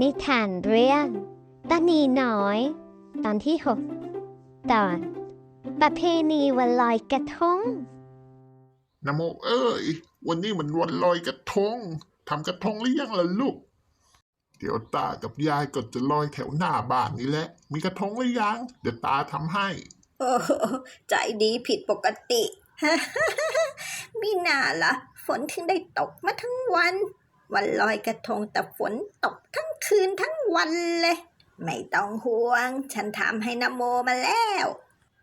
นิทานเรื่องตานีน้อย ตอนที่หกตอน ประเพณีวันลอยกระทงนโมเอ้ย วันนี้มันวันลอยกระทงทำกระทงหรือยังล่ะลูก เดี๋ยวตากับยายก็จะลอยแถวหน้าบ้านนี่แหละ มีกระทงหรือยัง เดี๋ยวตาทำให้ โอ้โหใจดีผิดปกติมีหน่าละฝนถึงได้ตกมาทั้งวัน วันลอยกระทงแต่ฝนตกทั้ง คืนทั้งวันเลย ไม่ต้องห่วง ฉันทำให้นโมมาแล้ว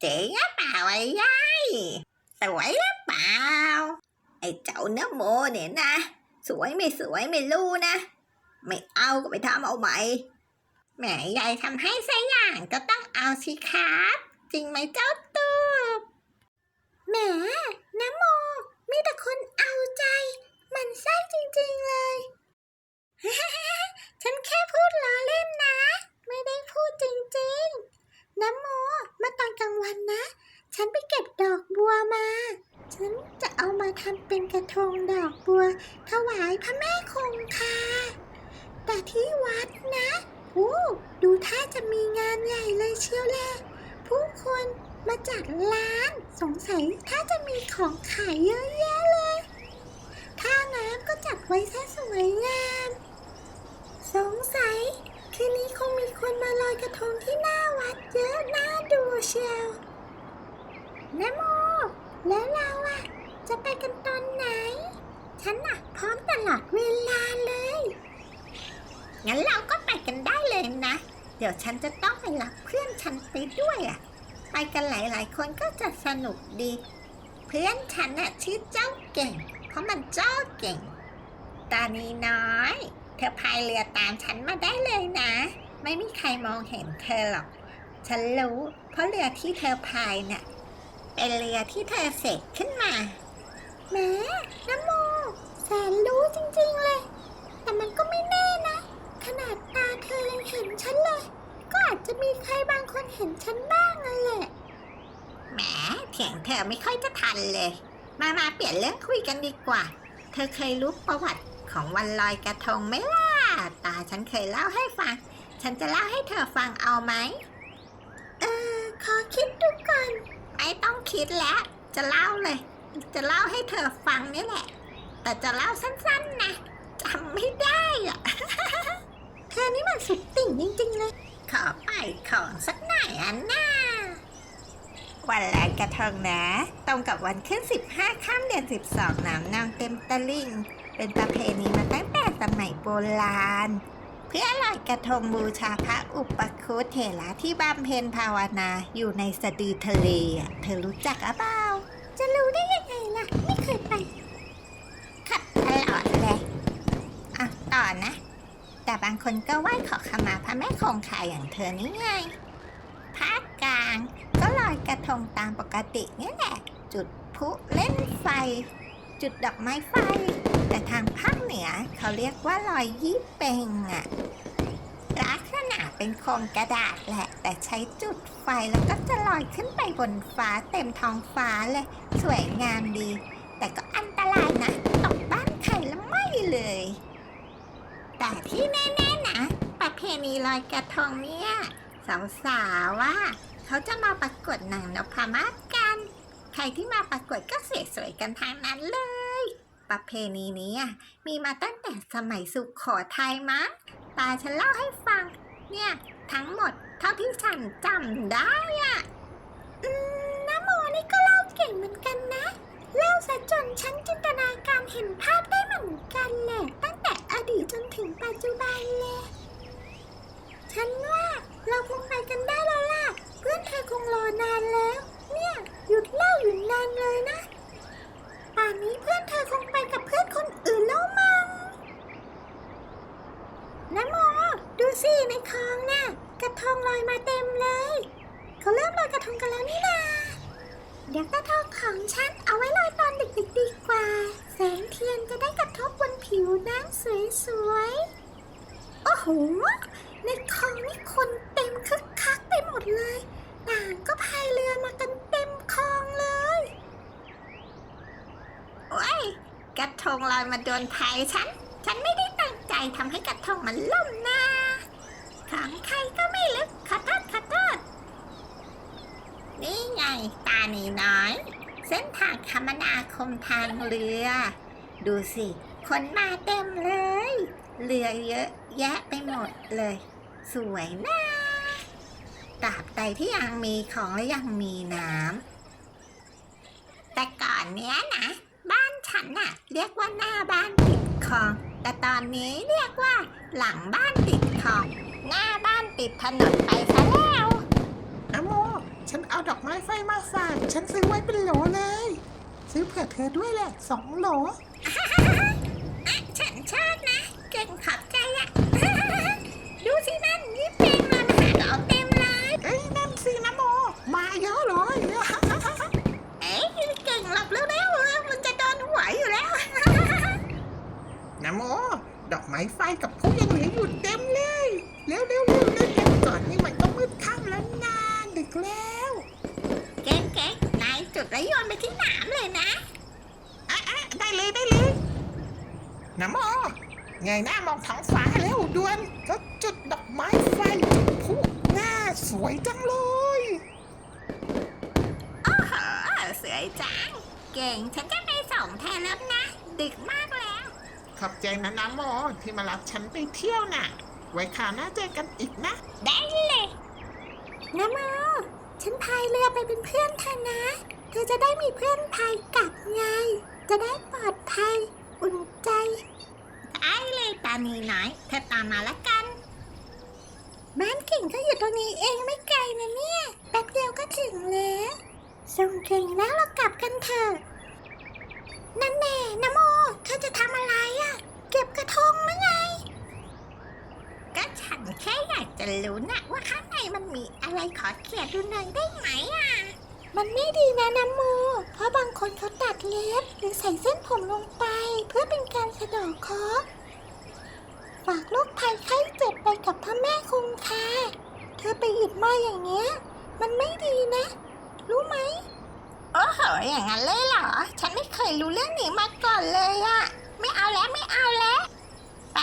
เจ๋งอเปล่าไอ้ยายสวยหรือเปล่า ไอ้เจ้านโมเนี่ยนะ สวยไม่สวยไม่รู้นะ ไม่เอาก็ไปทำเอาใหม่แหมยายทำให้สักอย่างก็ต้องเอาสิครับ จริงไหมเจ้าตูบแหมน้ำโมมีแต่คนเอาใจ มันไส้จริงๆเลย ฉันแค่พูดล้อเล่นนะ ไม่ได้พูดจริงๆ น้ำโมเมื่อตอนกลางวันนะ ฉันไปเก็บดอกบัวมา ฉันจะเอามาทำเป็นกระทงดอกบัว ถวายพระแม่คงคา แต่ที่วัดนะโอ้ดูท่าจะมีงานใหญ่เลยเชียวแหละผู้คนมาจัดร้านสงสัยถ้าจะมีของขายเยอะแยะเลยท่าน้ำก็จัดไว้ซะสวยงาม สงสัย คืนนี้คงมีคนมาลอยกระทงที่หน้าวัดเยอะน่าดูเชียวนะโม แล้วเราอะจะไปกันตอนไหน ฉันอะพร้อมตลอดเวลาเลย งั้นเราก็ไปกันได้เลยนะ เดี๋ยวฉันจะต้องไปรับเพื่อนฉันไปด้วยอะ ไปกันหลายๆ คนก็จะสนุกดี เพื่อนฉันน่ะชื่อเจ้าเก่ง เพราะมันเจ้าเก่ง ตานีน้อย เธอพายเรือตามฉันมาได้เลยนะ ไม่มีใครมองเห็นเธอหรอก ฉันรู้ เพราะเรือที่เธอพายน่ะเป็นเรือที่เธอเสกขึ้นมาแม่น้ำโม แสนรู้จริงๆเลย แต่มันก็ไม่แน่นะ ขนาดตาเธอยังเห็นฉันเลย ก็อาจจะมีใครบางคนเห็นฉันบ้างนั่นแหละ แหมเถียงเธ อไม่ค่อยจะทันเลย มามาเปลี่ยนเรื่องคุยกันดีกว่า เธอเคยรู้ประวัติของวันลอยกระทงไหมล่ะตาฉันเคยเล่าให้ฟัง ฉันจะเล่าให้เธอฟังเอาไหม เออ ขอคิดดูก่อนไม่ต้องคิดแล้ว จะเล่าเลย จะเล่าให้เธอฟังนี่แหละ แต่จะเล่าสั้นๆนะจำไม่ได้อะเธอนี่มันสุดติ่งจริงๆเลย ขอไปของสักหน่อยอันน่า วันลอยกระทงนะ ตรงกับวันขึ้น 15ข้ามเดือน 12 น้ำนองเต็มตะลิ่ง เป็นประเพณีมาตั้งแต่สมัยโบราณ เพื่อลอยกระทงบูชาพระอุปคุตเถระที่บำเพ็ญภาวนาอยู่ในสะดือทะเล เธอรู้จักหรือเปล่า จะรู้ได้ยังไงล่ะ ไม่เคยไป ขัดตลอดเลยอะต่อนะ แต่บางคนก็ไหว้ขอขมาพระแม่คงคาอย่างเธอนี่ไง กระทงตามปกตินี่แหละ จุดพลุเล่นไฟ จุดดอกไม้ไฟ แต่ทางภาคเหนือเขาเรียกว่าลอยยี่เปงอะลักษณะเป็นโครงกระดาษแหละ แต่ใช้จุดไฟแล้วก็จะลอยขึ้นไปบนฟ้าเต็มท้องฟ้าเลย สวยงามดี แต่ก็อันตรายนะ ตกบ้านใครแล้วไม่เลย แต่ที่แน่ๆนะ ประเพณีลอยกระทงเนี่ยสาวๆว่า เขาจะมาประกวดนางนพมาศกัน ใครที่มาประกวดก็สวยๆกันทางนั้นเลย ประเพณีนี้มีมาตั้งแต่สมัยสุขโขทัยมั้งตาฉันเล่าให้ฟัง เนี่ย ทั้งหมดเท่าที่ฉันจำได้อะ ในคลองนี่คนเต็มคึกคักไปหมดเลย ต่างก็พายเรือมากันเต็มคลองเลยโอ้ยกระทงลอยมาโดนพายฉัน ฉันไม่ได้ตั้งใจทำให้กระทงมันล่มนะของใครก็ไม่ลึกขอโทษขอโทษนี่ไงตาหนีน้อย เส้นทางคมนาคมทางเรือ ดูสิ คนมาเต็มเลย เรือเยอะแยะไปหมดเลย สวยนะตราบใดที่ยังมีของและยังมีน้ำแต่ก่อนเนี้ยนะ บ้านฉันน่ะ เรียกว่าหน้าบ้านติดคลอง แต่ตอนนี้เรียกว่า หลังบ้านติดคลอง หน้าบ้านติดถนนไปซะแล้วนะโม ฉันเอาดอกไม้ไฟมาฝากฉันซื้อไว้เป็นโหลเลย ซื้อเผื่อเธอด้วยแหละสองโหลฉันชอบนะเก่งขอบใจอะดูสินั่นนี่เป็นมาหาดอกเต็มเลยเอ้ยนั่นสินะโม มาเยอะเลยเอ้ยเก่งหลับเร็วๆมันจะโดนหัวอยู่แล้วนะโม ดอกไม้ไฟกับพวกยังเหลืออยู่เต็มเลยเร็วเร็วเร็วเร็วเร็วก่อนนี่มันก็มืดค่ำแล้วนานดึกแล้วเก่งเก่งนายจุดแล้วโยนไปที่หนามเลยนะอะอะได้เลยได้เลยนะโม ไงหน้ามองท้องฟ้าแล้วด่วนก็จุดดอกไม้ไฟจุดพลุหน้าสวยจังเลยโอ้โหสวยจัง เก่งฉันจะไปส่งแทนแล้วนะ ดึกมากแล้ว ขอบใจนะนะโมที่มารับฉันไปเที่ยวน่ะ ไว้คราวหน้าเจอกันอีกนะ ได้เลยนะโมฉันพายเรือไปเป็นเพื่อนเธอนะ เธอจะได้มีเพื่อนพายกลับไง จะได้ปลอดภัย อุ่นใจ ได้เลยตานีน้อยเธอตามมาแล้วกัน บ้านเก่งก็อยู่ตรงนี้เองไม่ไกลนะเนี่ยแป๊บเดียวก็ถึงแล้วส่งเก่งแล้วเรากลับกันเถอะนั่นแน่นโมเธอจะทำอะไรอะ่ะ เก็บกระทงหรือไง ก็ฉันแค่อยากจะรู้นะว่าข้างในมันมีอะไรขอเขียนดูหน่อยได้ไหมอะ มันไม่ดีนะน้ำโม เพราะบางคนเขาตัดเล็บหรือใส่เส้นผมลงไป เพื่อเป็นการสะดอกเคราะห์ฝากโรคภัยไข้เจ็บไปกับพระแม่คงคาเธอไปหยิบมาอย่างเงี้ย มันไม่ดีนะ รู้ไหมโอ้โหอย่างนั้นเลยเหรอ ฉันไม่เคยรู้เรื่องนี้มาก่อนเลยอะไม่เอาแล้วไม่เอาแล้ว ไป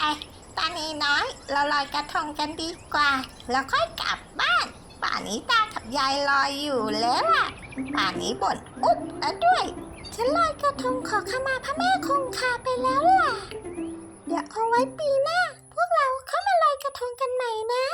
ตอนนี้น้อย เราลอยกระทงกันดีกว่า แล้วค่อยกลับบ้าน ป่านนี้ตากับยายลอยอยู่แล้วอะป่านนี้บ่นอุ๊บแล้วด้วย ฉันลอยกระทงขอขมาพระแม่คงคาไปแล้วล่ะ เดี๋ยวเอาไว้ปีหน้า พวกเราเข้ามาลอยกระทงกันใหม่นะ